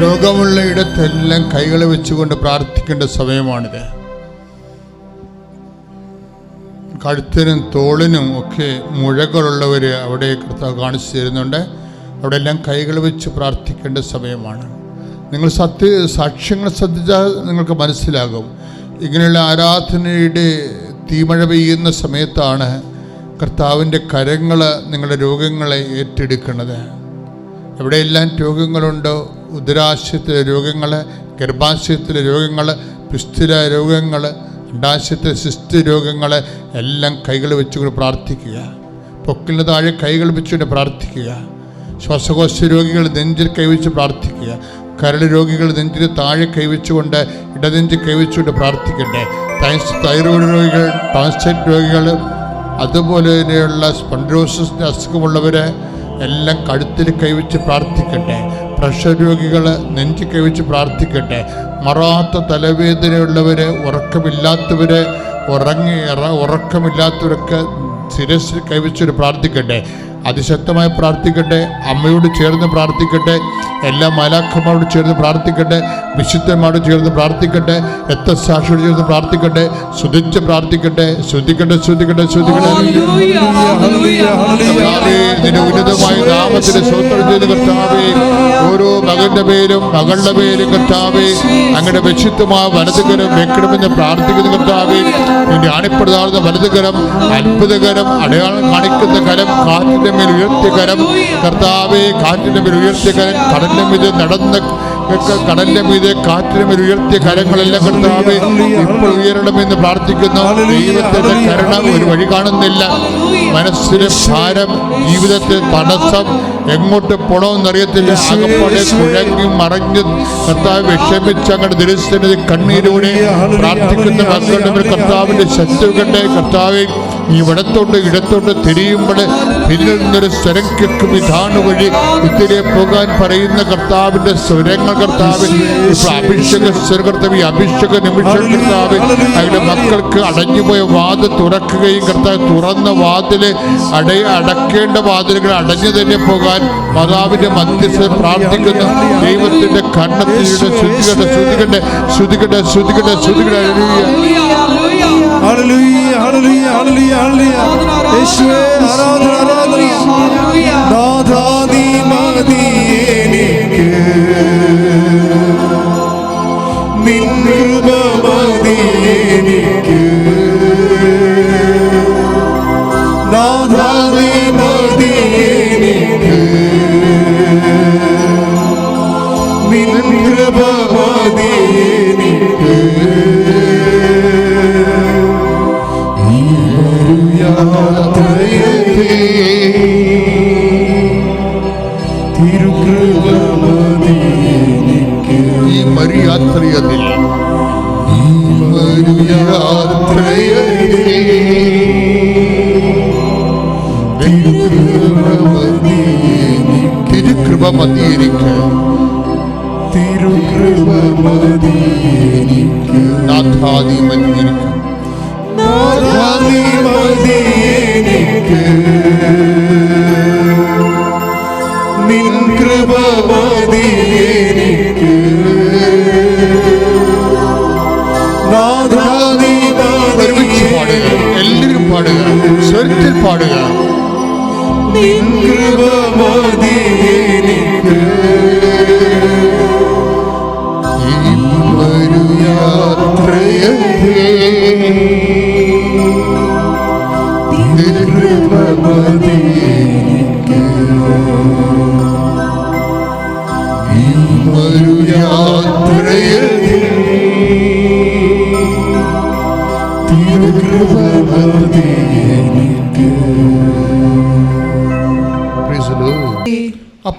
രോഗമുള്ള ഇടത്തെല്ലാം കൈകൾ വെച്ചുകൊണ്ട് പ്രാർത്ഥിക്കേണ്ട സമയമാണിത്. കഴുത്തിനും തോളിനും ഒക്കെ മുഴകളുള്ളവർ അവിടെ കർത്താവ് കാണിച്ചു തരുന്നുണ്ട്. അവിടെ എല്ലാം കൈകൾ വെച്ച് പ്രാർത്ഥിക്കേണ്ട സമയമാണ്. നിങ്ങൾ സത്യ സാക്ഷ്യങ്ങൾ ശ്രദ്ധിച്ചാൽ നിങ്ങൾക്ക് മനസ്സിലാകും. ഇങ്ങനെയുള്ള ആരാധനയുടെ തീമഴ പെയ്യുന്ന സമയത്താണ് കർത്താവിന്റെ കരങ്ങൾ നിങ്ങളുടെ രോഗങ്ങളെ ഏറ്റെടുക്കുന്നത്. എവിടെയെല്ലാം രോഗങ്ങളുണ്ടോ ഉദരാശയത്തിലെ രോഗങ്ങൾ ഗർഭാശയത്തിലെ രോഗങ്ങൾ പിസ്തുല രോഗങ്ങൾ അണ്ടാശയത്തിലെ സിസ്റ്റ് രോഗങ്ങൾ എല്ലാം കൈകൾ വെച്ചുകൊണ്ട് പ്രാർത്ഥിക്കുക. പൊക്കിന് താഴെ കൈകൾ വെച്ചുകൊണ്ട് പ്രാർത്ഥിക്കുക. ശ്വാസകോശ രോഗികൾ നെഞ്ചിൽ കൈവച്ച് പ്രാർത്ഥിക്കുക. കരൾ രോഗികൾ നെഞ്ചിൽ താഴെ കൈവച്ചുകൊണ്ട് ഇടനെഞ്ചിൽ കൈവച്ചുകൊണ്ട് പ്രാർത്ഥിക്കട്ടെ. തൈറോയ്ഡ് രോഗികൾ ട്രാൻസ്ലേറ്റ് രോഗികൾ അതുപോലെ തന്നെയുള്ള സ്പൊണ്ടോസിന്റെ അസുഖമുള്ളവർ എല്ലാം കഴുത്തിൽ കൈവച്ച് പ്രാർത്ഥിക്കട്ടെ. പ്രഷർ രോഗികൾ നെഞ്ചി കൈവച്ച് പ്രാർത്ഥിക്കട്ടെ. മറാത്ത തലവേദനയുള്ളവർ ഉറക്കമില്ലാത്തവർ ഉറങ്ങി ഉറക്കമില്ലാത്തവരൊക്കെ ശിരസിൽ കൈവച്ചൊരു പ്രാർത്ഥിക്കട്ടെ. അതിശക്തമായി പ്രാർത്ഥിക്കട്ടെ അമ്മയോട് ചേർന്ന് പ്രാർത്ഥിക്കട്ടെ എല്ലാ മാലാഖമാരോട് ചേർന്ന് പ്രാർത്ഥിക്കട്ടെ വിശുദ്ധന്മാരോട് ചേർന്ന് പ്രാർത്ഥിക്കട്ടെ രക്തസാക്ഷിയോട് ചേർന്ന് പ്രാർത്ഥിക്കട്ടെ ശ്രദ്ധിച്ച് പ്രാർത്ഥിക്കട്ടെ ശ്രദ്ധിക്കട്ടെ ശ്രദ്ധിക്കട്ടെ ശ്രദ്ധിക്കട്ടെ നിന്റെ ഉന്നതമായ നാമത്തിന് സ്വന്തം ചെയ്ത് കർത്താവേ. ഓരോ മകന്റെ പേരും മകളുടെ പേരും കർത്താവേ. അങ്ങയുടെ വിശുദ്ധമായ വലതുകരം വെക്കണമെന്ന് പ്രാർത്ഥിക്കുന്ന കർത്താവേ. നിന്റെ അണിപ്പെടുതാവുന്ന വലതുകരം അത്ഭുതകരം അടയാളം കാണിക്കുന്ന കരം കാറ്റിന്റെ മേൽ ഉയർത്തിക്കരം. കർത്താവേ കാറ്റിന്റെ മേൽ ഉയർത്തിക്കരം. കടലിന്റെ മീതെ നടന്ന കടലിന്റെ മീതെ കാറ്റിന്റെ മേൽ ഉയർത്തിയ കരങ്ങളെല്ലാം കർത്താവേ. ഇപ്പോൾ ഉയരണമെന്ന് പ്രാർത്ഥിക്കുന്നു. ദൈവത്തിന്റെ കരുണ ഒരു വഴി കാണുന്നില്ല. മനസ്സിലെ ഭാരം ജീവിതത്തിൽ തടസ്സം എങ്ങോട്ട് പോണമെന്നറിയത്തില്ല അകപ്പാടെ കുഴങ്ങി മറഞ്ഞ് കർത്താവ് വിഷമിച്ച് അങ്ങോട്ട് ദുരസ്ഥനത് കണ്ണീരോടെ പ്രാർത്ഥിക്കുന്ന മക്കളുടെ കർത്താവിന്റെ ശത്രുക്കളുടെ കർത്താവെ ഈ വടത്തോട്ട് ഇടത്തോട്ട് തിരിയുമ്പോൾ പിന്നിൽ നിന്നൊരു സ്വരം കേൾക്കും. ഇതാണ് വഴി. ഇതിലെ പോകാൻ പറയുന്ന കർത്താവിന്റെ സ്വരങ്ങൾ കർത്താവ് ഇപ്പൊ അഭിഷേക സ്വരം കർത്താവ് ഈ അഭിഷേക നിമിഷം കർത്താവ് അവരുടെ മക്കൾക്ക് അടഞ്ഞുപോയ വാത് തുറക്കുകയും കർത്താവ് തുറന്ന വാതിൽ അട അടക്കേണ്ട വാതിലുകൾ അടഞ്ഞു തന്നെ പോകാൻ മാതാവിന്റെ മധ്യസ്ഥ പ്രാർത്ഥിക്കുന്നു. ദൈവത്തിന്റെ കണ്ണത്തിലൂടെ ശ്രുതികട്ടെ ശ്രുതികട്ടെ ശ്രുതികട്ടെ ശ്രുതികട്ടെ ശ്രുതികട്ടെ യേശുവേ ആരാധന ആരാധന. നാഥാ നീ മതി എനിക്ക്. ഈ മരിയാത്രയതിൽ. ഈ മരിയാത്രയതിൽ. തിരുകൃപ മതി എനിക്ക് തിരുകൃപ മതിയിരിക്ക് തിരുകൃപ മതി എനിക്ക് നാഥാദി മതിയിരിക്കും பாடுங்க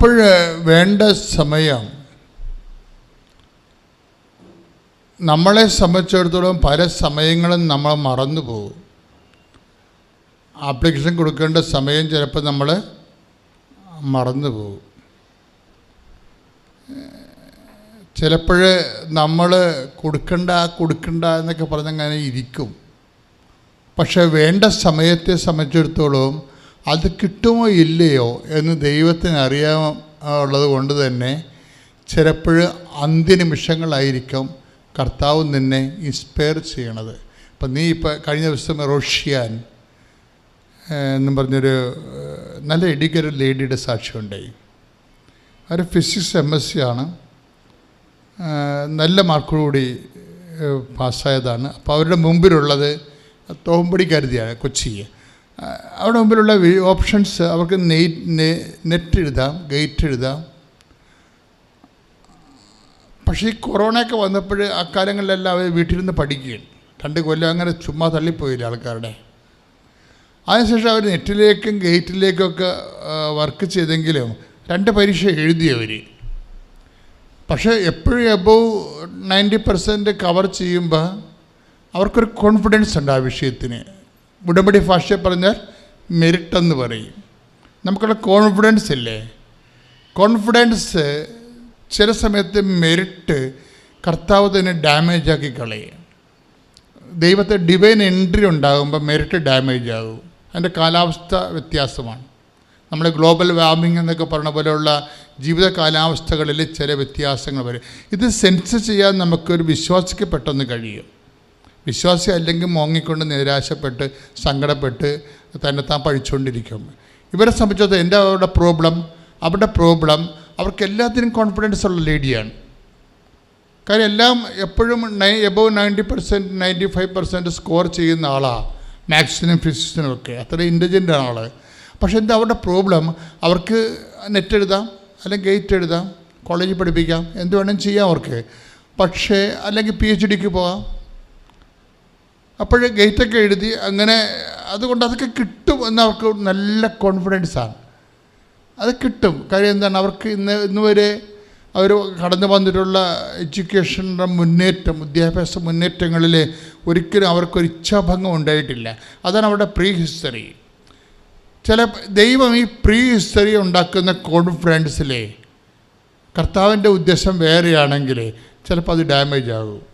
അപ്പോൾ വേണ്ട സമയം. നമ്മളെ സംബന്ധിച്ചിടത്തോളം പല സമയങ്ങളും നമ്മൾ മറന്നു പോകും. ആപ്ലിക്കേഷൻ കൊടുക്കേണ്ട സമയം ചിലപ്പോൾ നമ്മൾ മറന്നു പോകും. ചിലപ്പോൾ നമ്മൾ കൊടുക്കണ്ട കൊടുക്കണ്ട എന്നൊക്കെ പറഞ്ഞങ്ങനെ ഇരിക്കും. പക്ഷേ വേണ്ട സമയത്തെ സംബന്ധിച്ചിടത്തോളം അത് കിട്ടുമോ ഇല്ലയോ എന്ന് ദൈവത്തിന് അറിയാൻ ഉള്ളത് കൊണ്ട് തന്നെ ചിലപ്പോൾ അന്ത്യനിമിഷങ്ങളായിരിക്കും കർത്താവ് നിന്നെ ഇൻസ്പയർ ചെയ്യണത്. അപ്പം നീ ഇപ്പോൾ കഴിഞ്ഞ ദിവസം റോഷ്യാൻ എന്ന് പറഞ്ഞൊരു നല്ല എഡ്യൂക്കേറ്റഡ് ലേഡിയുടെ സാക്ഷ്യമുണ്ടായി അവർ ഫിസിക്സ് എം എസ് സി ആണ്. നല്ല മാർക്കോടുകൂടി പാസ്സായതാണ്. അപ്പോൾ അവരുടെ മുമ്പിലുള്ളത് തോമ്പടി കരുതിയാണ് കൊച്ചി ഏഹ്, അവിടെ മുമ്പിലുള്ള ഓപ്ഷൻസ് അവർക്ക് നെറ്റ് എഴുതാം ഗേറ്റ് എഴുതാം. പക്ഷേ ഈ കൊറോണയൊക്കെ വന്നപ്പോൾ അക്കാലങ്ങളിലെല്ലാം അവർ വീട്ടിലിരുന്ന് പഠിക്കുകയാണ്. രണ്ട് കൊല്ലം അങ്ങനെ ചുമ്മാ തള്ളിപ്പോയില്ല ആൾക്കാരുടെ. അതിനുശേഷം അവർ നെറ്റിലേക്കും ഗേറ്റിലേക്കൊക്കെ വർക്ക് ചെയ്തെങ്കിലും രണ്ട് പരീക്ഷ എഴുതി അവർ പക്ഷേ എപ്പോഴും എബവ് നയന്റി പെർസെന്റ് കവർ ചെയ്യുമ്പോൾ അവർക്കൊരു കോൺഫിഡൻസ് ഉണ്ട് ആ വിഷയത്തിന്. ഉടമ്പടി ഭാഷ പറഞ്ഞാൽ മെരിട്ടെന്ന് പറയും. നമുക്കുള്ള കോൺഫിഡൻസ് ഇല്ലേ? കോൺഫിഡൻസ് ചില സമയത്ത് മെരിട്ട് കർത്താവ് തന്നെ ഡാമേജ് ആക്കി കളയും. ദൈവത്തെ ഡിവൈൻ എൻട്രി ഉണ്ടാകുമ്പോൾ മെരിറ്റ് ഡാമേജ് ആകും. അതിന്റെ കാലാവസ്ഥ വ്യത്യാസമാണ്. നമ്മൾ ഗ്ലോബൽ വാർമിംഗ് എന്നൊക്കെ പറഞ്ഞ പോലെയുള്ള ജീവിത കാലാവസ്ഥകളിൽ ചില വ്യത്യാസങ്ങൾ വരും. ഇത് സെൻസ് ചെയ്യാൻ നമുക്കൊരു വിശ്വാസിക്ക് പെട്ടെന്ന് കഴിയും. വിശ്വാസി അല്ലെങ്കിൽ മോങ്ങിക്കൊണ്ട് നിരാശപ്പെട്ട് സങ്കടപ്പെട്ട് തന്നെ താൻ പഴിച്ചുകൊണ്ടിരിക്കും ഇവരെ സംബന്ധിച്ചിടത്തോളം എന്റെ അവരുടെ പ്രോബ്ലം അവരുടെ പ്രോബ്ലം അവർക്ക് എല്ലാത്തിനും കോൺഫിഡൻസ് ഉള്ള ലേഡിയാണ് കാര്യം എല്ലാം എപ്പോഴും നൈ above ninety percent ninety five percent score ചെയ്യുന്ന ആളാണ് മാത്സിനും ഫിസിക്സിനും ഒക്കെ. അത്ര ഇന്റലിജന്റ് ആണ് ആൾ പക്ഷെ എന്താ അവരുടെ പ്രോബ്ലം അവർക്ക് നെറ്റ് എഴുതാം അല്ലെങ്കിൽ ഗേറ്റ് എഴുതാം കോളേജിൽ പഠിപ്പിക്കാം എന്ത് വേണമെങ്കിലും ചെയ്യാം അവർക്ക്. പക്ഷേ അല്ലെങ്കിൽ പി എച്ച് ഡിക്ക് പോകാം അപ്പോൾ ഗേറ്റൊക്കെ എഴുതി അങ്ങനെ അതുകൊണ്ട് അതൊക്കെ കിട്ടും എന്ന് അവർക്ക് നല്ല കോൺഫിഡൻസാണ് അത് കിട്ടും. കാര്യം എന്താണ്? അവർക്ക് ഇന്ന് ഇന്ന് വരെ അവർ കടന്നു വന്നിട്ടുള്ള എഡ്യൂക്കേഷന്റെ മുന്നേറ്റം വിദ്യാഭ്യാസ മുന്നേറ്റങ്ങളിൽ ഒരിക്കലും അവർക്കൊരു ഇച്ഛാഭംഗം ഉണ്ടായിട്ടില്ല. അതാണ് അവരുടെ പ്രീ ഹിസ്റ്ററി ചില ദൈവം ഈ പ്രീ ഹിസ്റ്ററി ഉണ്ടാക്കുന്ന കോൺഫിഡൻസിലെ കർത്താവിന്റെ ഉദ്ദേശം വേറെയാണെങ്കിൽ ചിലപ്പോൾ അത് ഡാമേജ് ആകും.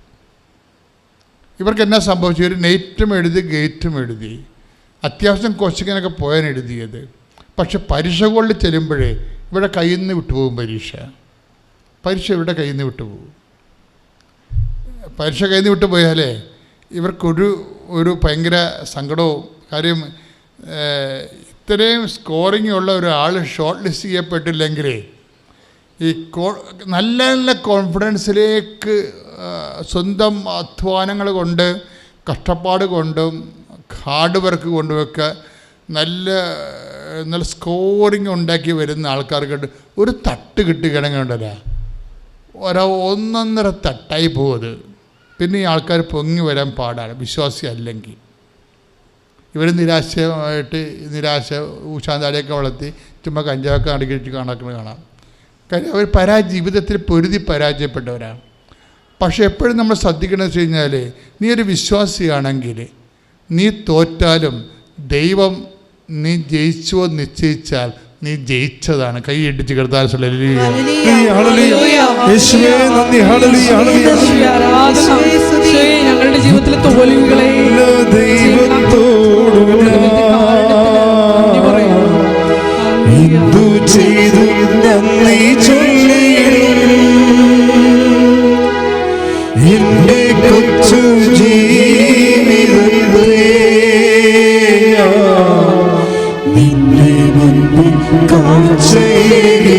ഇവർക്ക് എന്നാ സംഭവിച്ചു ഒരു നെയ്റ്റും എഴുതി ഗേറ്റും എഴുതി. അത്യാവശ്യം കോച്ചിങ്ങിനൊക്കെ പോയാൻ എഴുതിയത്. പക്ഷെ പരീക്ഷകളിൽ ചെല്ലുമ്പോഴേ ഇവിടെ കയ്യിൽ നിന്ന് വിട്ടുപോകും പരീക്ഷ. പരീക്ഷ ഇവിടെ കയ്യിൽ നിന്ന് വിട്ടുപോകും. പരീക്ഷ കയ്യിൽ നിന്ന് വിട്ടുപോയാലേ ഇവർക്കൊരു ഒരു ഭയങ്കര സങ്കടവും കാര്യം ഇത്രയും സ്കോറിംഗ് ഉള്ള ഒരാൾ ഷോർട്ട് ലിസ്റ്റ് ചെയ്യപ്പെട്ടില്ലെങ്കിൽ ഈ നല്ല നല്ല കോൺഫിഡൻസിലേക്ക് സ്വന്തം അധ്വാനങ്ങൾ കൊണ്ട് കഷ്ടപ്പാട് കൊണ്ടും ഹാർഡ് വർക്ക് കൊണ്ടുമൊക്കെ നല്ല നല്ല സ്കോറിങ് ഉണ്ടാക്കി വരുന്ന ആൾക്കാർക്ക് ഒരു തട്ട് കിട്ടുകയാണെങ്കിൽ ഉണ്ടല്ല. ഒരോ ഒന്നൊന്നര തട്ടായി പോകുന്നത് പിന്നെ ഈ ആൾക്കാർ പൊങ്ങി വരാൻ പാടാണ് വിശ്വാസി അല്ലെങ്കിൽ. ഇവർ നിരാശമായിട്ട് നിരാശ ഊശാന്താടിയൊക്കെ വളർത്തി ചുമ്മാ കഞ്ചാവൊക്കെ അടുക്കിട്ട് കണക്കുന്നത് കാണാം. കാര്യം അവർ പരാജയ ജീവിതത്തിൽ പൊരുതി പരാജയപ്പെട്ടവരാണ്. പക്ഷെ എപ്പോഴും നമ്മൾ ശ്രദ്ധിക്കണമെന്ന് വെച്ച് കഴിഞ്ഞാൽ നീ ഒരു വിശ്വാസിയാണെങ്കിൽ നീ തോറ്റാലും ദൈവം നീ ജയിച്ചുവോ നിശ്ചയിച്ചാൽ നീ ജയിച്ചതാണ്. കൈ ഇടിച്ച് കിടത്താൻ ഹല്ലേലൂയ. യേശുവേ നന്ദി. ഹല്ലേലൂയ. ഹല്ലേലൂയ. യേശുവേ, ഞങ്ങളുടെ ജീവിതത്തിലെ തോൽവികളെ ചെയ്തു നന്ദി എന്റെ കൊച്ചു ജീവിതേ നിന്നെ മുൻപിൽ കാഴ്ചയിടാം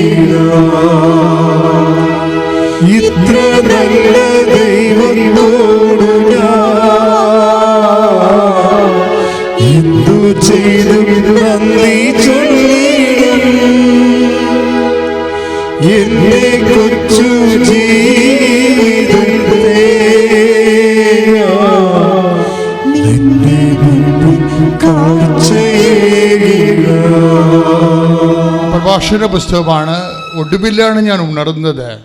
പ്രഭാഷണ പുസ്തകമാണ് ഒടുവിലാണ് ഞാൻ ഉണർന്നത്.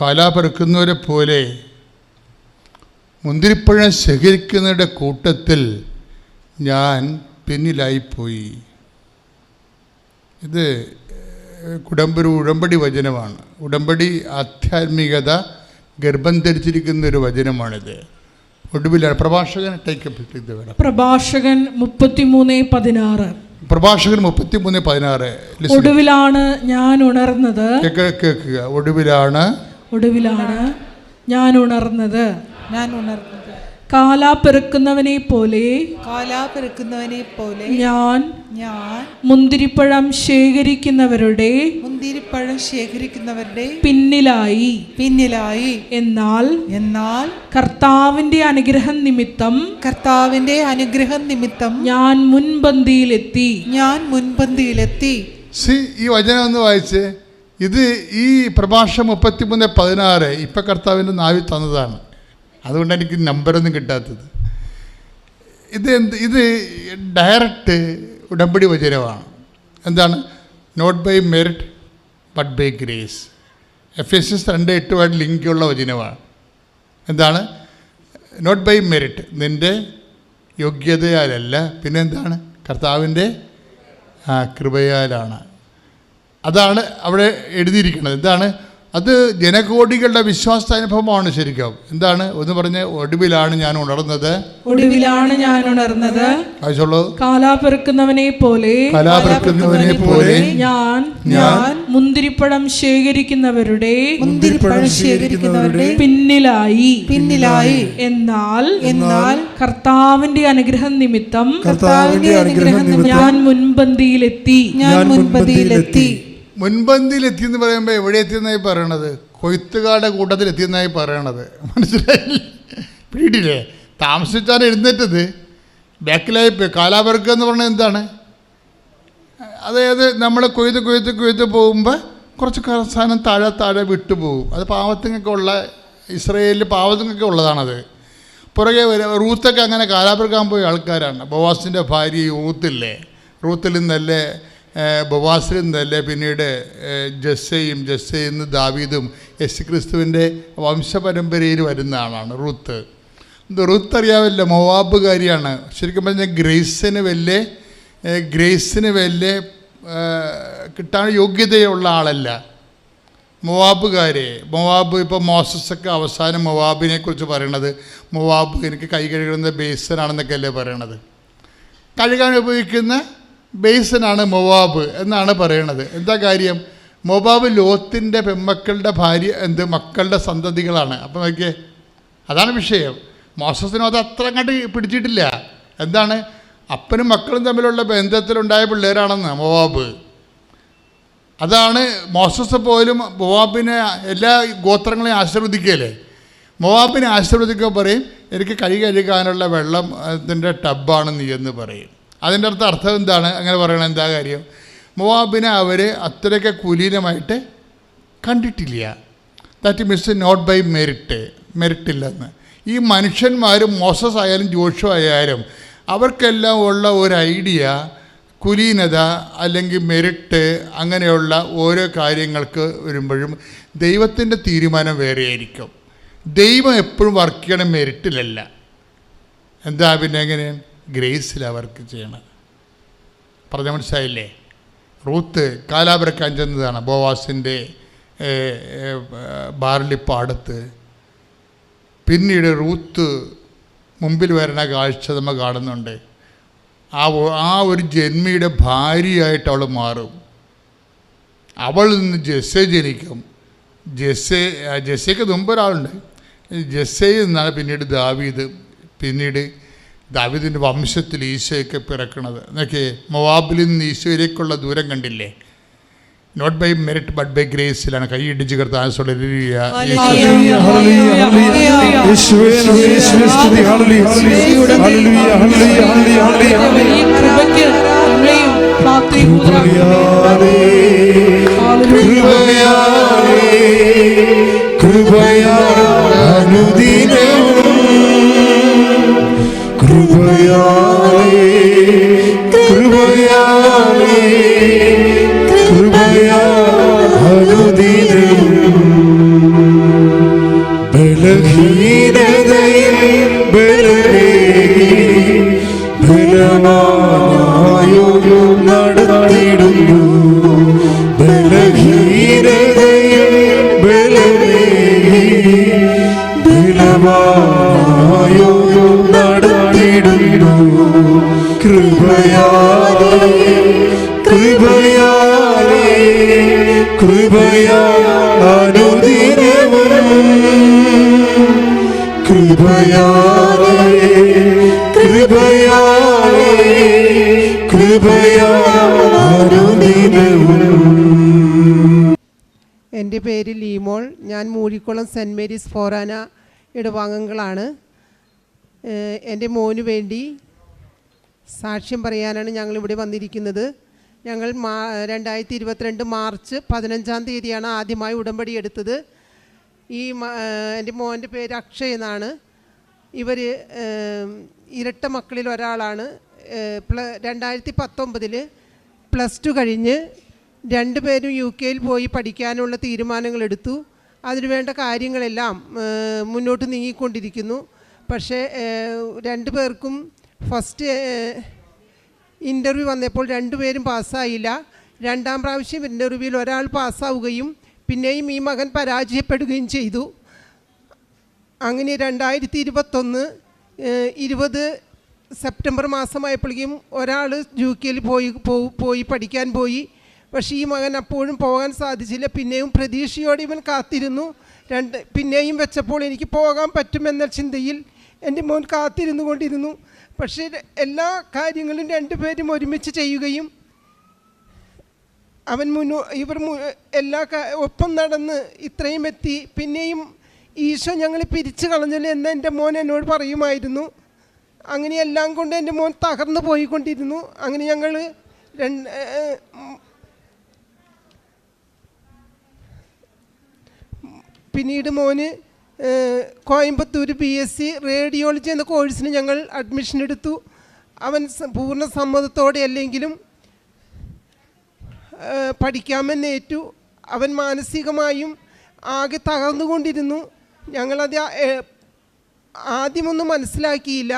കാലാപറക്കുന്നവരെ പോലെ മുന്തിരിപ്പഴം ശേഖരിക്കുന്നവരുടെ കൂട്ടത്തിൽ ഞാൻ പിന്നിലായിപ്പോയി. ഇത് കുടമ്പൊരു ഉടമ്പടി വചനമാണ്. ഉടമ്പടി ആധ്യാത്മികത ഗർഭം ധരിച്ചിരിക്കുന്ന ഒരു വചനമാണിത്. ഒടുവിലാണ് പ്രഭാഷകൻ ടേക്കപ്പ് വേണം പ്രഭാഷകൻ മുപ്പത്തിമൂന്ന് പതിനാറ്. പ്രഭാഷകൻ മുപ്പത്തി മൂന്ന് പതിനാറ് ഒടുവിലാണ് ഞാൻ ഉണർന്നത്. കേൾക്കുക ഒടുവിലാണ്. ഒടുവിലാണ് ഞാൻ ഉണർന്നത്. ഞാൻ ഉണർന്നത്. കാലാ പെറുക്കുന്നവനെ പോലെ കാലാപ്പെറുക്കുന്നവനെ പോലെ ഞാൻ ഞാൻ മുന്തിരിപ്പഴം ശേഖരിക്കുന്നവരുടെ മുന്തിരിപ്പഴം ശേഖരിക്കുന്നവരുടെ പിന്നിലായി. പിന്നിലായി. എന്നാൽ എന്നാൽ കർത്താവിന്റെ അനുഗ്രഹം നിമിത്തം കർത്താവിന്റെ അനുഗ്രഹം നിമിത്തം ഞാൻ മുൻപന്തിയിലെത്തി. ഞാൻ മുൻപന്തിയിലെത്തി. സി ഈ വചനം ഒന്ന് വായിച്ച്. ഇത് ഈ പ്രഭാഷണം മുപ്പത്തിമൂന്ന് പതിനാറ് ഇപ്പം കർത്താവിന്റെ നാവിൽ തന്നതാണ്. അതുകൊണ്ട് എനിക്ക് നമ്പറൊന്നും കിട്ടാത്തത്. ഇത് എന്ത് ഇത് ഡയറക്റ്റ് ഉടമ്പടി വചനമാണ് എന്താണ്? Not by merit but by grace F S S രണ്ട് എട്ടുമായിട്ട് ലിങ്കുള്ള വചനമാണ് എന്താണ്? നോട്ട് ബൈ മെറിറ്റ് നിന്റെ യോഗ്യതയാലല്ല. പിന്നെ എന്താണ്? കർത്താവിന്റെ കൃപയാലാണ്. അതാണ് അവിടെ എഴുതിയിരിക്കുന്നത്. എന്താണ്? അത് ജനകോടികളുടെ വിശ്വാസ അനുഭവമാണ് ശരിക്കും. എന്താണ്? ഒന്ന് പറഞ്ഞ് ഒടുവിലാണ് ഞാൻ ഉണർന്നത്. ഒടുവിലാണ് ഞാൻ ഉണർന്നത്. കാലാപെറുക്കുന്നവനെ പോലെ കാലാപെറുക്കുന്നവനെ പോലെ ഞാൻ ഞാൻ മുന്തിരിപ്പഴം ശേഖരിക്കുന്നവരുടെ മുന്തിരിപ്പഴം ശേഖരിക്കുന്നവരുടെ പിന്നിലായി. പിന്നിലായി. എന്നാൽ എന്നാൽ കർത്താവിന്റെ അനുഗ്രഹം നിമിത്തം കർത്താവിന്റെ അനുഗ്രഹം നിമിത്തം ഞാൻ മുൻപന്തിയിലെത്തി. ഞാൻ മുൻപന്തിയിലെത്തി. മുൻപന്തിയിൽ എത്തിയെന്ന് പറയുമ്പോൾ എവിടെ എത്തിയെന്നായി പറയണത്? കൊയ്ത്തുകാരുടെ കൂട്ടത്തിൽ എത്തിയെന്നായി പറയണത്. മനസ്സിലായി പിടിയില്ലേ താമസിച്ചാണ് എഴുന്നേറ്റത്. ബാക്കിലായി പോയി എന്ന് പറഞ്ഞാൽ എന്താണ്? അതായത് നമ്മൾ കൊയ്ത്ത് കൊയ്ത്ത് കൊയ്ത്ത് പോകുമ്പോൾ കുറച്ച് സാധനം താഴെ താഴെ വിട്ടുപോകും അത് പാവത്തിങ്ങൊക്കെ ഉള്ള ഇസ്രയേലിൽ പാവത്തിങ്ങൊക്കെ ഉള്ളതാണത്. പുറകെ റൂത്തൊക്കെ അങ്ങനെ കാലാപർക്കാൻ പോയ ആൾക്കാരാണ്. ബോവാസിന്റെ ഭാര്യ റൂത്തില്ലേ? റൂത്തിൽ നിന്നല്ലേ ബോവാസിൽ പിന്നീട് ജസ്സയും ജസ്സയിൽ നിന്ന് ദാവീദും യേശു ക്രിസ്തുവിന്റെ വംശപരമ്പരയിൽ വരുന്ന ആളാണ് റൂത്ത്. റുത്ത് അറിയാവില്ല മൊവാബുകാരിയാണ്. ശരിക്കും പറഞ്ഞാൽ ഗ്രേസിന് വലിയ ഗ്രേസിന് വലിയ കിട്ടാൻ യോഗ്യതയുള്ള ആളല്ല. മൊവാബുകാരെ മൊവാബ് ഇപ്പോൾ മോസസൊക്കെ അവസാനം മൊവാബിനെ കുറിച്ച് പറയണത് മൊവാബ് എനിക്ക് കൈ കഴുകുന്ന ബേസനാണെന്നൊക്കെ അല്ലേ പറയണത്. കഴുകാൻ ഉപയോഗിക്കുന്ന ബേസനാണ് മൊവാബ് എന്നാണ് പറയണത്. എന്താ കാര്യം? മൊബാബ് ലോത്തിന്റെ പെമ്മക്കളുടെ ഭാര്യ എന്ത്? മക്കളുടെ സന്തതികളാണ്. അപ്പം നോക്കിയേ അതാണ് വിഷയം. മോസസിനും അത് അത്ര അങ്ങോട്ട് പിടിച്ചിട്ടില്ല. എന്താണ്? അപ്പനും മക്കളും തമ്മിലുള്ള ബന്ധത്തിലുണ്ടായ പിള്ളേരാണെന്ന് മൊവാബ്. അതാണ് മോസസ് പോലും മൊവാബിനെ എല്ലാ ഗോത്രങ്ങളെയും ആശീർവദിക്കുകയല്ലേ? മൊവാബിനെ ആശീർവദിക്കുക പറയും എനിക്ക് കൈ കഴുകാനുള്ള വെള്ളം അതിന്റെ ടബാണ് നീ എന്ന് പറയും. അതിന്റെ അർത്ഥം അർത്ഥം എന്താണ്? അങ്ങനെ പറയണത് എന്താ കാര്യം? മൊവാബിനെ അവർ അത്രയ്ക്ക് കുലീനമായിട്ട് കണ്ടിട്ടില്ല. That means not by merit മെറിറ്റില്ലെന്ന് ഈ മനുഷ്യന്മാരും മോസസ് ആയാലും ജോഷു ആയാലും അവർക്കെല്ലാം ഉള്ള ഒരു ഐഡിയ കുലീനത അല്ലെങ്കിൽ മെറിറ്റ് അങ്ങനെയുള്ള ഓരോ കാര്യങ്ങൾക്ക് വരുമ്പോഴും ദൈവത്തിന്റെ തീരുമാനം വേറെയായിരിക്കും. ദൈവം എപ്പോഴും വർക്ക് ചെയ്യണം മെറിറ്റിലല്ല എന്താ പിന്നെ എങ്ങനെ? ഗ്രേസിലാണ് വർക്ക് ചെയ്യണത് പറഞ്ഞ മനസ്സിലായില്ലേ? റൂത്ത് കാലാപുരക്കാൻ ചെന്നതാണ് ബോവാസിന്റെ ബാർലിപ്പാടത്ത് പിന്നീട് റൂത്ത് മുമ്പിൽ വരുന്ന കാഴ്ച നമ്മൾ കാണുന്നുണ്ട്. ആ ആ ഒരു ജന്മിയുടെ ഭാര്യയായിട്ട് അവൾ മാറും. അവൾ നിന്ന് ജെസ്സെ ജനിക്കും. ജെസ്സെ ജെസ്സയ്ക്ക് മുമ്പ് ഒരാളുണ്ട്. ജെസ്സയിൽ നിന്നാണ് പിന്നീട് ദാവീദ് പിന്നീട് ദാവീദിന്റെ വംശത്തിൽ ഈശോയൊക്കെ പിറക്കണത് എന്നൊക്കെ മൊവാബിൽ നിന്ന് ഈശോയിലേക്കുള്ള ദൂരം കണ്ടില്ലേ not by merit but by ഗ്രേസിലാണ് കൈ ഇടിച്ച് കർത്താൻ ഹല്ലേലൂയ, ഹല്ലേലൂയ, ഹല്ലേലൂയ. യേശുവേ, നന്ദി, യേശുവേ, സ്തുതി. Hallelujah, hallelujah. Hallelujah, hallelujah, hallelujah, hallelujah. വലിയ കൃപയ്ക്ക് നമ്മളെയും പാത്രയും കൃപയാലേ, കൃപയാലേ, അനുദിനവും Hallelujah. സെന്റ് മേരീസ് ഫോറാന ഇടവാങ്ങങ്ങളാണ് എന്റെ മോന് വേണ്ടി സാക്ഷ്യം പറയാനാണ് ഞങ്ങളിവിടെ വന്നിരിക്കുന്നത്. ഞങ്ങൾ മാ രണ്ടായിരത്തി ഇരുപത്തിരണ്ട് മാർച്ച് പതിനഞ്ചാം തീയതിയാണ് ആദ്യമായി ഉടമ്പടി എടുത്തത്. ഈ എന്റെ മോന്റെ പേര് അക്ഷയ് എന്നാണ്. ഇവർ ഇരട്ട മക്കളിൽ ഒരാളാണ്. പ്ല രണ്ടായിരത്തി പത്തൊമ്പതിൽ പ്ലസ് ടു കഴിഞ്ഞ് രണ്ടുപേരും യു കെയിൽ പോയി പഠിക്കാനുള്ള തീരുമാനങ്ങൾ എടുത്തു അതിനുവേണ്ട കാര്യങ്ങളെല്ലാം മുന്നോട്ട് നീങ്ങിക്കൊണ്ടിരിക്കുന്നു. പക്ഷേ രണ്ടു പേർക്കും ഫസ്റ്റ് ഇന്റർവ്യൂ വന്നപ്പോൾ രണ്ടുപേരും പാസ്സായില്ല. രണ്ടാം പ്രാവശ്യം ഇന്റർവ്യൂവിൽ ഒരാൾ പാസ്സാവുകയും പിന്നെയും ഈ മകൻ പരാജയപ്പെടുകയും ചെയ്തു. അങ്ങനെ രണ്ടായിരത്തി ഇരുപത്തൊന്ന് ഇരുപത് സെപ്റ്റംബർ മാസമായപ്പോഴേക്കും ഒരാൾ യു കെയിൽ പോയി പോയി പഠിക്കാൻ പോയി. പക്ഷേ ഈ മകൻ അപ്പോഴും പോകാൻ സാധിച്ചില്ല. പിന്നെയും പ്രതീക്ഷയോടെ ഇവൻ കാത്തിരുന്നു. രണ്ട് പിന്നെയും വെച്ചപ്പോൾ എനിക്ക് പോകാൻ പറ്റുമെന്ന ചിന്തയിൽ എന്റെ മോൻ കാത്തിരുന്നു കൊണ്ടിരുന്നു. പക്ഷേ എല്ലാ കാര്യങ്ങളും രണ്ടുപേരും ഒരുമിച്ച് ചെയ്യുകയും അവൻ മുന്നോ ഇവർ എല്ലാ ഒപ്പം നടന്ന് ഇത്രയും എത്തി. പിന്നെയും ഈശോ ഞങ്ങളെ പിരിച്ചു കളഞ്ഞില്ല എന്ന് എന്റെ മോൻ എന്നോട് പറയുമായിരുന്നു. അങ്ങനെ എല്ലാം കൊണ്ട് എന്റെ മോൻ തകർന്നു പോയിക്കൊണ്ടിരുന്നു. അങ്ങനെ ഞങ്ങൾ രണ്ട് പിന്നീട് മോന് Coimbatore P S C radiology എന്ന കോഴ്സിന് ഞങ്ങൾ അഡ്മിഷൻ എടുത്തു. അവൻ പൂർണ സമ്മതത്തോടെ അല്ലെങ്കിലും പഠിക്കാമെന്നേറ്റു അവൻ മാനസികമായും ആകെ തകർന്നുകൊണ്ടിരുന്നു. ഞങ്ങളത് ആദ്യമൊന്നും മനസ്സിലാക്കിയില്ല.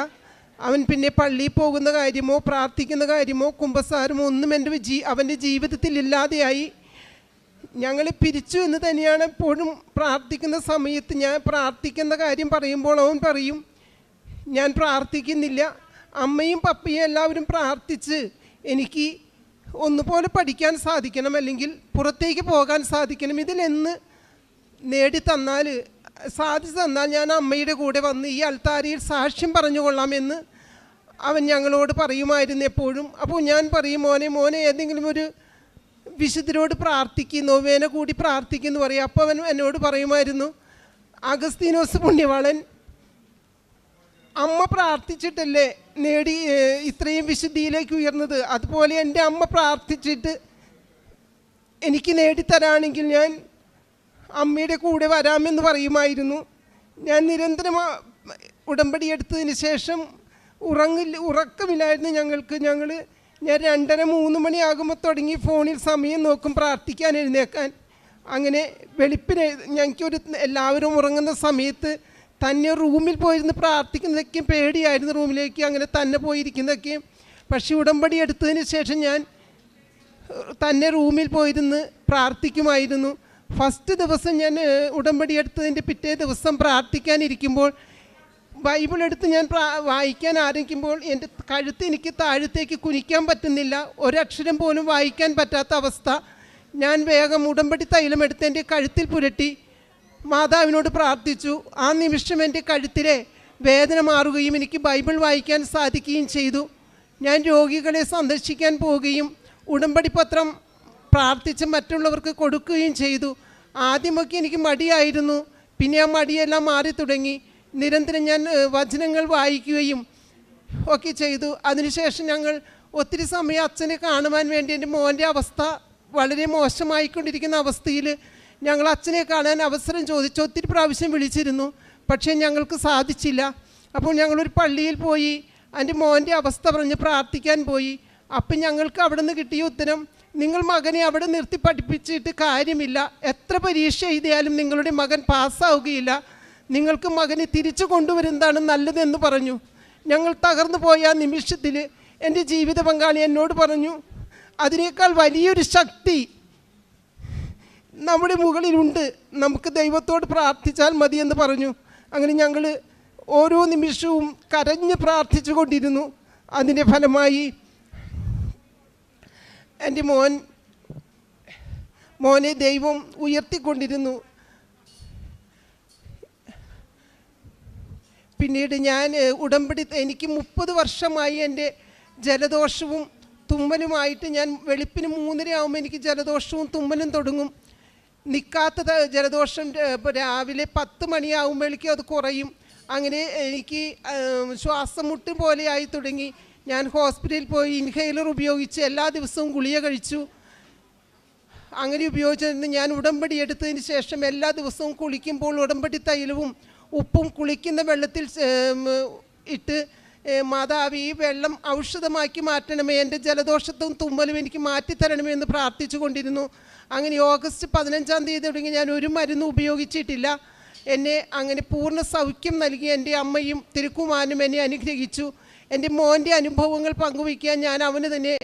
അവൻ പിന്നെ പള്ളിയിൽ പോകുന്ന കാര്യമോ പ്രാർത്ഥിക്കുന്ന കാര്യമോ കുമ്പസാരമോ ഒന്നും എന്റെ ജീ അവന്റെ ജീവിതത്തിൽ ഇല്ലാതെയായി. ഞങ്ങൾ പിരിച്ചു എന്ന് തന്നെയാണ് എപ്പോഴും പ്രാർത്ഥിക്കുന്ന സമയത്ത് ഞാൻ പ്രാർത്ഥിക്കുന്ന കാര്യം പറയുമ്പോൾ അവൻ പറയും ഞാൻ പ്രാർത്ഥിക്കുന്നില്ല. അമ്മയും പപ്പയും എല്ലാവരും പ്രാർത്ഥിച്ച് എനിക്ക് ഒന്നുപോലെ പഠിക്കാൻ സാധിക്കണം അല്ലെങ്കിൽ പുറത്തേക്ക് പോകാൻ സാധിക്കണം. ഇതിലെന്ന് നേടിത്തന്നാൽ സാധിച്ചു തന്നാൽ ഞാൻ അമ്മയുടെ കൂടെ വന്ന് ഈ അൽത്താരിയിൽ സാക്ഷ്യം പറഞ്ഞുകൊള്ളാമെന്ന് അവൻ ഞങ്ങളോട് പറയുമായിരുന്നു എപ്പോഴും. അപ്പോൾ ഞാൻ പറയും മോനെ മോനെ ഏതെങ്കിലും ഒരു വിശുദ്ധരോട് പ്രാർത്ഥിക്കുന്നു വേന കൂടി പ്രാർത്ഥിക്കുന്നു പറയും അപ്പോൾ അവൻ എന്നോട് പറയുമായിരുന്നു അഗസ്തീനോസ് പുണ്യവാളൻ അമ്മ പ്രാർത്ഥിച്ചിട്ടല്ലേ നേടി ഇത്രയും വിശുദ്ധിയിലേക്ക് ഉയർന്നത്? അതുപോലെ എന്റെ അമ്മ പ്രാർത്ഥിച്ചിട്ട് എനിക്ക് നേടിത്തരാണെങ്കിൽ ഞാൻ അമ്മയുടെ കൂടെ വരാമെന്ന് പറയുമായിരുന്നു. ഞാൻ നിരന്തരം ആ ഉടമ്പടി എടുത്തതിന് ശേഷം ഉറങ്ങില്ല ഉറക്കമില്ലായിരുന്നു ഞങ്ങൾക്ക്. ഞങ്ങൾ ഞാൻ രണ്ടര മൂന്ന് മണിയാകുമ്പോൾ തുടങ്ങി ഫോണിൽ സമയം നോക്കും പ്രാർത്ഥിക്കാൻ എഴുന്നേക്കാൻ. അങ്ങനെ വെളുപ്പിന് ഞങ്ങൾക്കൊരു എല്ലാവരും ഉറങ്ങുന്ന സമയത്ത് തന്നെ റൂമിൽ പോയിരുന്ന് പ്രാർത്ഥിക്കുന്നതൊക്കെയും പേടിയായിരുന്നു റൂമിലേക്ക് അങ്ങനെ തന്നെ പോയിരിക്കുന്നതൊക്കെയും പക്ഷേ ഉടമ്പടി എടുത്തതിന് ശേഷം ഞാൻ തന്നെ റൂമിൽ പോയിരുന്ന് പ്രാർത്ഥിക്കുമായിരുന്നു. ഫസ്റ്റ് ദിവസം ഞാൻ ഉടമ്പടി എടുത്തതിന്റെ പിറ്റേ ദിവസം പ്രാർത്ഥിക്കാനിരിക്കുമ്പോൾ ബൈബിൾ എടുത്ത് ഞാൻ വായിക്കാൻ ആരംഭിക്കുമ്പോൾ എന്റെ കഴുത്ത് എനിക്ക് താഴത്തേക്ക് കുനിക്കാൻ പറ്റുന്നില്ല. ഒരക്ഷരം പോലും വായിക്കാൻ പറ്റാത്ത അവസ്ഥ. ഞാൻ വേഗം ഉടമ്പടി തൈലം എടുത്ത് എന്റെ കഴുത്തിൽ പുരട്ടി. മാതാവിനോട് പ്രാർത്ഥിച്ചു. ആ നിമിഷം എന്റെ കഴുത്തിലെ വേദന മാറുകയും എനിക്ക് ബൈബിൾ വായിക്കാൻ സാധിക്കുകയും ചെയ്തു. ഞാൻ രോഗികളെ സന്ദർശിക്കാൻ പോവുകയും ഉടമ്പടി പത്രം പ്രാർത്ഥിച്ച് മറ്റുള്ളവർക്ക് കൊടുക്കുകയും ചെയ്തു. ആദ്യമൊക്കെ എനിക്ക് മടിയായിരുന്നു. പിന്നെ ആ മടിയെല്ലാം മാറി തുടങ്ങി നിരന്തരം ഞാൻ വചനങ്ങൾ വായിക്കുകയും ഒക്കെ ചെയ്തു. അതിനുശേഷം ഞങ്ങൾ ഒത്തിരി സമയം അച്ഛനെ കാണുവാൻ വേണ്ടി എന്റെ മോന്റെ അവസ്ഥ വളരെ മോശമായിക്കൊണ്ടിരിക്കുന്ന അവസ്ഥയിൽ ഞങ്ങൾ അച്ഛനെ കാണാൻ അവസരം ചോദിച്ചു ഒത്തിരി പ്രാവശ്യം വിളിച്ചിരുന്നു. പക്ഷേ ഞങ്ങൾക്ക് സാധിച്ചില്ല. അപ്പോൾ ഞങ്ങളൊരു പള്ളിയിൽ പോയി എന്റെ മോന്റെ അവസ്ഥ പറഞ്ഞ് പ്രാർത്ഥിക്കാൻ പോയി. അപ്പം ഞങ്ങൾക്ക് അവിടെ നിന്ന് കിട്ടിയ ഉത്തരം നിങ്ങൾ മകനെ അവിടെ നിർത്തി പഠിപ്പിച്ചിട്ട് കാര്യമില്ല. എത്ര പരീക്ഷ എഴുതിയാലും നിങ്ങളുടെ മകൻ പാസ്സാവുകയില്ല. നിങ്ങൾക്ക് മകനെ തിരിച്ചു കൊണ്ടുവരുന്നതാണ് നല്ലതെന്ന് പറഞ്ഞു. ഞങ്ങൾ തകർന്നു പോയ ആ നിമിഷത്തിൽ എന്റെ ജീവിത പങ്കാളി എന്നോട് പറഞ്ഞു അതിനേക്കാൾ വലിയൊരു ശക്തി നമ്മുടെ മുകളിലുണ്ട്. നമുക്ക് ദൈവത്തോട് പ്രാർത്ഥിച്ചാൽ മതിയെന്ന് പറഞ്ഞു. അങ്ങനെ ഞങ്ങൾ ഓരോ നിമിഷവും കരഞ്ഞ് പ്രാർത്ഥിച്ചു കൊണ്ടിരുന്നു. അതിന്റെ ഫലമായി എന്റെ മോൻ മോനെ ദൈവം ഉയർത്തിക്കൊണ്ടിരുന്നു. പിന്നീട് ഞാൻ ഉടമ്പടി എനിക്ക് മുപ്പത് വർഷമായി എന്റെ ജലദോഷവും തുമ്മലുമായിട്ട് ഞാൻ വെളുപ്പിന് മൂന്നര ആകുമ്പോൾ എനിക്ക് ജലദോഷവും തുമ്മലും തുടങ്ങും. നിൽക്കാത്ത ജലദോഷം രാവിലെ പത്ത് മണിയാകുമ്പോഴേക്കും അത് കുറയും. അങ്ങനെ എനിക്ക് ശ്വാസം മുട്ട് പോലെയായി തുടങ്ങി. ഞാൻ ഹോസ്പിറ്റലിൽ പോയി ഇൻഹെയിലർ ഉപയോഗിച്ച് എല്ലാ ദിവസവും ഗുളിക കഴിച്ചു. അങ്ങനെ ഉപയോഗിച്ചിരുന്നു ഞാൻ ഉടമ്പടി എടുത്തതിന് ശേഷം എല്ലാ ദിവസവും കുളിക്കുമ്പോൾ ഉടമ്പടി തൈലവും ഉപ്പും കുളിക്കുന്ന വെള്ളത്തിൽ ഇട്ട് മാതാവ് ഈ വെള്ളം ഔഷധമാക്കി മാറ്റണമേ. എന്റെ ജലദോഷത്തും തുമ്മലും എനിക്ക് മാറ്റിത്തരണമേ എന്ന് പ്രാർത്ഥിച്ചു കൊണ്ടിരുന്നു. അങ്ങനെ ഓഗസ്റ്റ് പതിനഞ്ചാം തീയതി തുടങ്ങി ഞാൻ ഒരു മരുന്ന് ഉപയോഗിച്ചിട്ടില്ല. എന്നെ അങ്ങനെ പൂർണ സൗഖ്യം നൽകി. എന്റെ അമ്മയും തിരുക്കുമാനും എന്നെ അനുഗ്രഹിച്ചു. എന്റെ മോന്റെ അനുഭവങ്ങൾ പങ്കുവയ്ക്കാൻ ഞാൻ അവന് തന്നെ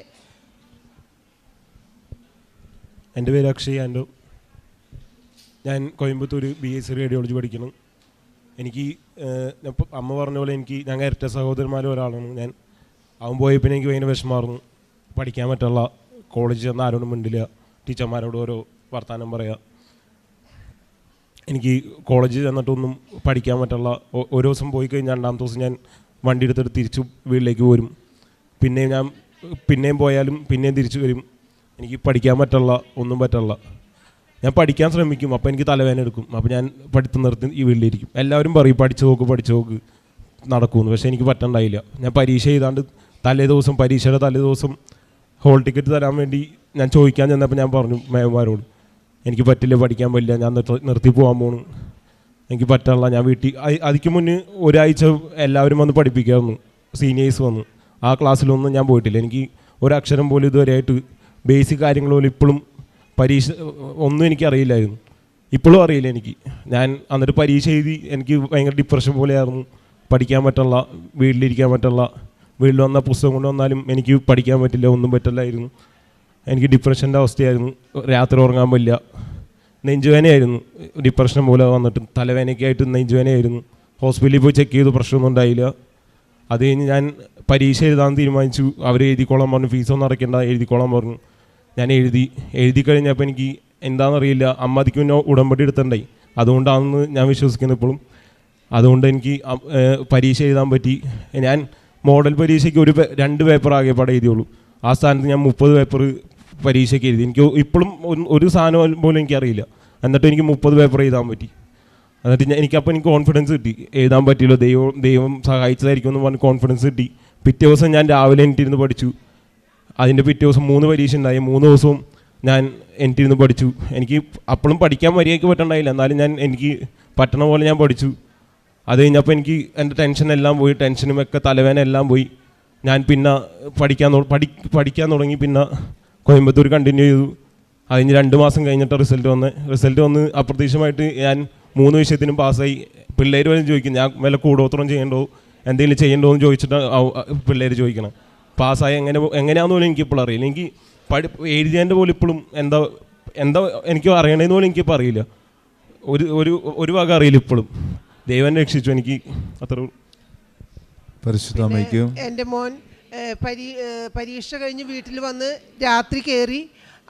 എന്റെ പേര് അക്ഷയ്. ആൻഡോ ഞാൻ Coimbatore B S C radiology പഠിക്കണം എനിക്ക് അമ്മ പറഞ്ഞ പോലെ എനിക്ക് ഞങ്ങൾ ഇരട്ട സഹോദരന്മാരും ഒരാളാണ്. ഞാൻ അവൻ പോയി പിന്നെ എനിക്ക് ഭയങ്കര വിഷമായിരുന്നു പഠിക്കാൻ പറ്റുള്ള കോളേജിൽ ചെന്ന് ആരോടും മിണ്ടില്ല. ടീച്ചർമാരോട് ഓരോ വർത്തമാനം പറയുക എനിക്ക് കോളേജിൽ ചെന്നിട്ടൊന്നും പഠിക്കാൻ പറ്റുള്ള ഒരു ദിവസം പോയി കഴിഞ്ഞാൽ രണ്ടാമത്തെ ദിവസം ഞാൻ വണ്ടി എടുത്തിട്ട് തിരിച്ച് വീട്ടിലേക്ക് വരും. പിന്നെയും ഞാൻ പിന്നെയും പോയാലും പിന്നെയും തിരിച്ചു വരും. എനിക്ക് പഠിക്കാൻ പറ്റുള്ള ഒന്നും പറ്റുള്ള ഞാൻ പഠിക്കാൻ ശ്രമിക്കും അപ്പോൾ എനിക്ക് തലവേദന എടുക്കും. അപ്പോൾ ഞാൻ പഠിത്തം നിർത്തി ഈ വീട്ടിലിരിക്കും. എല്ലാവരും പറയും പഠിച്ചു നോക്ക് പഠിച്ചു നോക്ക് നടക്കുമെന്ന്. പക്ഷേ എനിക്ക് പറ്റണ്ടായില്ല. ഞാൻ പരീക്ഷ ചെയ്താണ്ട് തലേ ദിവസം പരീക്ഷയുടെ തലേ ദിവസം ഹോൾ ടിക്കറ്റ് തരാൻ വേണ്ടി ഞാൻ ചോദിക്കാൻ ചെന്നപ്പോൾ ഞാൻ പറഞ്ഞു മേമാരോട് എനിക്ക് പറ്റില്ല പഠിക്കാൻ പറ്റില്ല ഞാൻ നിർത്തി- പോകാൻ പോണു. എനിക്ക് പറ്റാനുള്ള ഞാൻ വീട്ടിൽ അതിക്ക് മുന്നേ ഒരാഴ്ച എല്ലാവരും വന്ന് പഠിപ്പിക്കായിരുന്നു സീനിയേഴ്സ് വന്നു. ആ ക്ലാസ്സിലൊന്നും ഞാൻ പോയിട്ടില്ല. എനിക്ക് ഒരക്ഷരം പോലും ഇതുവരെയായിട്ട് ബേസിക് കാര്യങ്ങൾ ഇപ്പോഴും പരീക്ഷ ഒന്നും എനിക്ക് അറിയില്ലായിരുന്നു ഇപ്പോഴും അറിയില്ല എനിക്ക്. ഞാൻ എന്നിട്ട് പരീക്ഷ എഴുതി എനിക്ക് ഭയങ്കര ഡിപ്രഷൻ പോലെയായിരുന്നു. പഠിക്കാൻ പറ്റുള്ള വീട്ടിലിരിക്കാൻ പറ്റുള്ള വീട്ടിൽ വന്ന പുസ്തകം കൊണ്ട് വന്നാലും എനിക്ക് പഠിക്കാൻ പറ്റില്ല ഒന്നും പറ്റില്ലായിരുന്നു എനിക്ക് ഡിപ്രഷന്റെ അവസ്ഥയായിരുന്നു. രാത്രി ഉറങ്ങാൻ പറ്റില്ല. നെഞ്ചുവേനയായിരുന്നു ഡിപ്രഷൻ പോലെ വന്നിട്ട് തലവേനയൊക്കെ ആയിട്ട് നെഞ്ചുവേനയായിരുന്നു ഹോസ്പിറ്റലിൽ പോയി ചെക്ക് ചെയ്ത് പ്രശ്നമൊന്നും ഉണ്ടായില്ല. അത് കഴിഞ്ഞ് ഞാൻ പരീക്ഷ എഴുതാൻ തീരുമാനിച്ചു. അവർ എഴുതിക്കോളാൻ പറഞ്ഞു ഫീസൊന്നും അടയ്ക്കേണ്ട എഴുതിക്കോളാൻ പറഞ്ഞു. ഞാൻ എഴുതി എഴുതി കഴിഞ്ഞപ്പോൾ എനിക്ക് എന്താണെന്നറിയില്ല. അമ്മ അതിക്ക് മുന്നേ ഉടമ്പടി എടുത്തിട്ടുണ്ടായി. അതുകൊണ്ടാണെന്ന് ഞാൻ വിശ്വസിക്കുന്നു ഇപ്പോഴും. അതുകൊണ്ട് എനിക്ക് പരീക്ഷ എഴുതാൻ പറ്റി. ഞാൻ മോഡൽ പരീക്ഷയ്ക്ക് ഒരു രണ്ട് പേപ്പർ ആകെ പാടെ എഴുതിയുള്ളൂ. ആ സ്ഥാനത്ത് ഞാൻ മുപ്പത് പേപ്പർ പരീക്ഷയ്ക്ക് എഴുതി. എനിക്ക് ഇപ്പോഴും ഒരു സാധനം പോലും എനിക്കറിയില്ല. എന്നിട്ട് എനിക്ക് മുപ്പത് പേപ്പർ എഴുതാൻ പറ്റി. എന്നിട്ട് ഞാൻ എനിക്കപ്പോൾ എനിക്ക് കോൺഫിഡൻസ് കിട്ടി. എഴുതാൻ പറ്റിയല്ലോ. ദൈവം ദൈവം സഹായിച്ചതായിരിക്കും എന്ന് പറഞ്ഞ് കോൺഫിഡൻസ് കിട്ടി. പിറ്റേ ദിവസം ഞാൻ രാവിലെ എനിക്കിരുന്ന് പഠിച്ചു. അതിന്റെ പിറ്റേ ദിവസം മൂന്ന് പരീക്ഷ ഉണ്ടായി മൂന്ന് ദിവസവും ഞാൻ എനിക്കിരുന്ന് പഠിച്ചു. എനിക്ക് അപ്പോഴും പഠിക്കാൻ മര്യാദയ്ക്ക് പറ്റണ്ടായില്ല. എന്നാലും ഞാൻ എനിക്ക് പറ്റണ പോലെ ഞാൻ പഠിച്ചു. അത് കഴിഞ്ഞപ്പോൾ എനിക്ക് എന്റെ ടെൻഷൻ എല്ലാം പോയി. ടെൻഷനും ഒക്കെ തലവേന എല്ലാം പോയി. ഞാൻ പിന്നെ പഠിക്കാൻ പഠി പഠിക്കാൻ തുടങ്ങി. പിന്നെ കോയമ്പത്തൂർ കണ്ടിന്യൂ ചെയ്തു. അതിന് രണ്ട് മാസം കഴിഞ്ഞിട്ട് റിസൾട്ട് വന്ന്. റിസൾട്ട് വന്ന് അപ്രതീക്ഷിതമായിട്ട് ഞാൻ മൂന്ന് വിഷയത്തിനും പാസ്സായി. പിള്ളേർ വരെ ചോദിക്കും ഞാൻ വല്ല കൂടോത്രം ചെയ്യണ്ടോ? എന്തെങ്കിലും ചെയ്യണ്ടോ? എന്ന് ചോദിച്ചിട്ട് പിള്ളേർ ചോദിക്കണം. പാസ്സായി എങ്ങനെ എങ്ങനെയാണെന്ന് പോലും എനിക്കിപ്പോൾ അറിയില്ല. എനിക്ക് പഠി എഴുതിയതിന്റെ പോലും ഇപ്പോഴും എന്താ എന്താ എനിക്ക് അറിയണതെന്ന് പോലും എനിക്കിപ്പോൾ അറിയില്ല. ഒരു ഒരു ഒരു വക അറിയില്ല ഇപ്പോഴും. ദൈവം രക്ഷിച്ചു എനിക്ക് അത്ര പരിശുദ്ധ പിന്നെ എന്റെ മോൻ പരീ പരീക്ഷ കഴിഞ്ഞ് വീട്ടിൽ വന്ന് രാത്രി കയറി.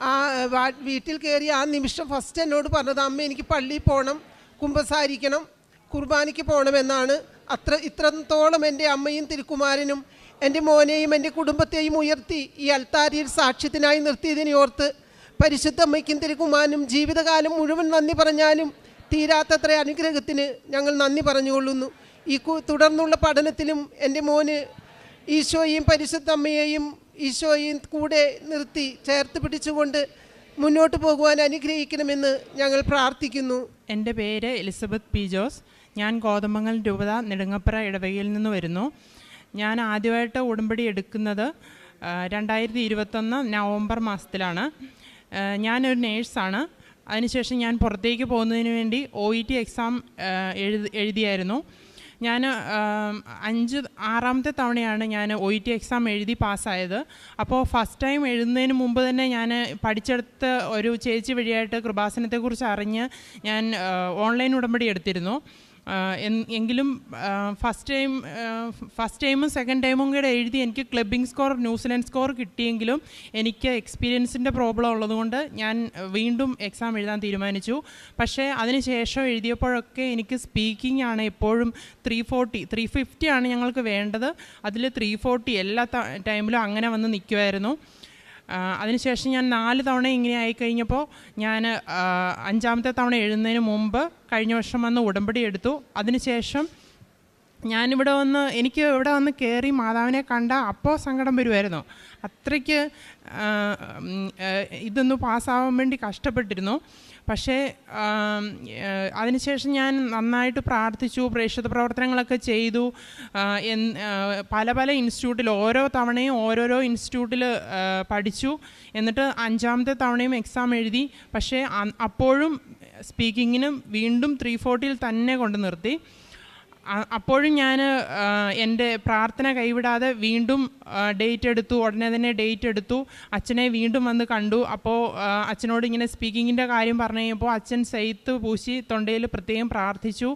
ആ വാ- വീട്ടിൽ കയറി ആ നിമിഷം ഫസ്റ്റ് എന്നോട് പറഞ്ഞത് അമ്മ എനിക്ക് പള്ളിയിൽ പോകണം കുമ്പസാരിക്കണം കുർബാനയ്ക്ക് പോകണമെന്നാണ് അത്ര ഇത്രത്തോളം എന്റെ അമ്മയും തിരുക്കുമാരനും എന്റെ മോനെയും എന്റെ കുടുംബത്തെയും ഉയർത്തി ഈ അൽത്താരിയിൽ സാക്ഷ്യത്തിനായി നിർത്തിയതിനെ ഓർത്ത് പരിശുദ്ധ അമ്മയ്ക്കും തിരുക്കുമാരനും ജീവിതകാലം മുഴുവൻ നന്ദി പറഞ്ഞാലും തീരാത്തത്ര അനുഗ്രഹത്തിന് ഞങ്ങൾ നന്ദി പറഞ്ഞുകൊള്ളുന്നു. ഈ തുടർന്നുള്ള പഠനത്തിലും എന്റെ മോന് ഈശോയെയും പരിശുദ്ധ അമ്മയെയും ഈശോയെയും കൂടെ നിർത്തി ചേർത്ത് പിടിച്ചുകൊണ്ട് മുന്നോട്ട് പോകുവാൻ അനുഗ്രഹിക്കണമെന്ന് ഞങ്ങൾ പ്രാർത്ഥിക്കുന്നു. എന്റെ പേര് എലിസബത്ത് പി ജോസ്. ഞാൻ കോതമംഗൽ രൂപത നെടുങ്ങപ്പുറ ഇടവകയിൽ നിന്ന് വരുന്നു. ഞാൻ ആദ്യമായിട്ട് ഉടമ്പടി എടുക്കുന്നത് രണ്ടായിരത്തി ഇരുപത്തൊന്ന് നവംബർ മാസത്തിലാണ്. ഞാനൊരു നേഴ്സാണ്. അതിനുശേഷം ഞാൻ പുറത്തേക്ക് പോകുന്നതിന് വേണ്ടി ഒ ഇ ടി എക്സാം എഴുതി എഴുതിയായിരുന്നു. ഞാൻ അഞ്ച് ആറാമത്തെ തവണയാണ് ഞാൻ ഒ ഇ ടി എക്സാം എഴുതി പാസ്സായത്. അപ്പോൾ ഫസ്റ്റ് ടൈം എഴുതുന്നതിന് മുമ്പ് തന്നെ ഞാൻ പഠിച്ചെടുത്ത ഒരു ചേച്ചി വഴിയായിട്ട് കൃപാസനത്തെക്കുറിച്ച് അറിഞ്ഞ് ഞാൻ ഓൺലൈൻ ഉടമ്പടി എടുത്തിരുന്നു. എങ്കിലും ഫസ്റ്റ് ടൈം ഫസ്റ്റ് ടൈമും സെക്കൻഡ് ടൈമും കൂടെ എഴുതി എനിക്ക് clubbing score New Zealand score കിട്ടിയെങ്കിലും എനിക്ക് എക്സ്പീരിയൻസിന്റെ പ്രോബ്ലം ഉള്ളതുകൊണ്ട് ഞാൻ വീണ്ടും എക്സാം എഴുതാൻ തീരുമാനിച്ചു. പക്ഷേ അതിനുശേഷം എഴുതിയപ്പോഴൊക്കെ എനിക്ക് സ്പീക്കിംഗ് ആണ് എപ്പോഴും ത്രീ ഫോർട്ടി ത്രീ ഫിഫ്റ്റി ആണ് ഞങ്ങൾക്ക് വേണ്ടത്. അതിൽ ത്രീ ഫോർട്ടി എല്ലാ ടൈമിലും അങ്ങനെ വന്ന് നിൽക്കുമായിരുന്നു അതിനുശേഷം ഞാൻ നാല് തവണ ഇങ്ങനെ ആയിക്കഴിഞ്ഞപ്പോൾ ഞാൻ അഞ്ചാമത്തെ തവണ എഴുതുന്നതിന് മുമ്പ് കഴിഞ്ഞ വർഷം വന്ന് ഉടമ്പടി എടുത്തു. അതിനുശേഷം ഞാനിവിടെ വന്ന് എനിക്ക് ഇവിടെ വന്ന് കയറി മാതാവിനെ കണ്ട അപ്പോൾ സങ്കടം വരുമായിരുന്നു അത്രയ്ക്ക് ഇതൊന്ന് പാസ്സാവാൻ വേണ്ടി കഷ്ടപ്പെട്ടിരുന്നു. പക്ഷേ അതിനുശേഷം ഞാൻ നന്നായിട്ട് പ്രാർത്ഥിച്ചു പ്രേക്ഷിത പ്രവർത്തനങ്ങളൊക്കെ ചെയ്തു. പല പല ഇൻസ്റ്റിറ്റ്യൂട്ടിൽ ഓരോ തവണയും ഓരോരോ ഇൻസ്റ്റിറ്റ്യൂട്ടിൽ പഠിച്ചു. എന്നിട്ട് അഞ്ചാമത്തെ തവണയും എക്സാം എഴുതി. പക്ഷേ അപ്പോഴും സ്പീക്കിങ്ങിനും വീണ്ടും ത്രീ ഫോർട്ടിയിൽ തന്നെ കൊണ്ട് നിർത്തി. അപ്പോഴും ഞാൻ എന്റെ പ്രാർത്ഥന കൈവിടാതെ വീണ്ടും ഡേറ്റ് എടുത്തു ഉടനെ തന്നെ ഡേറ്റ് എടുത്തു അച്ഛനെ വീണ്ടും വന്ന് കണ്ടു. അപ്പോൾ അച്ഛനോട് ഇങ്ങനെ സ്പീക്കിങ്ങിന്റെ കാര്യം പറഞ്ഞു കഴിഞ്ഞപ്പോൾ അച്ഛൻ സെയ്ത്ത് പൂശി തൊണ്ടയിൽ പ്രത്യേകം പ്രാർത്ഥിച്ചു.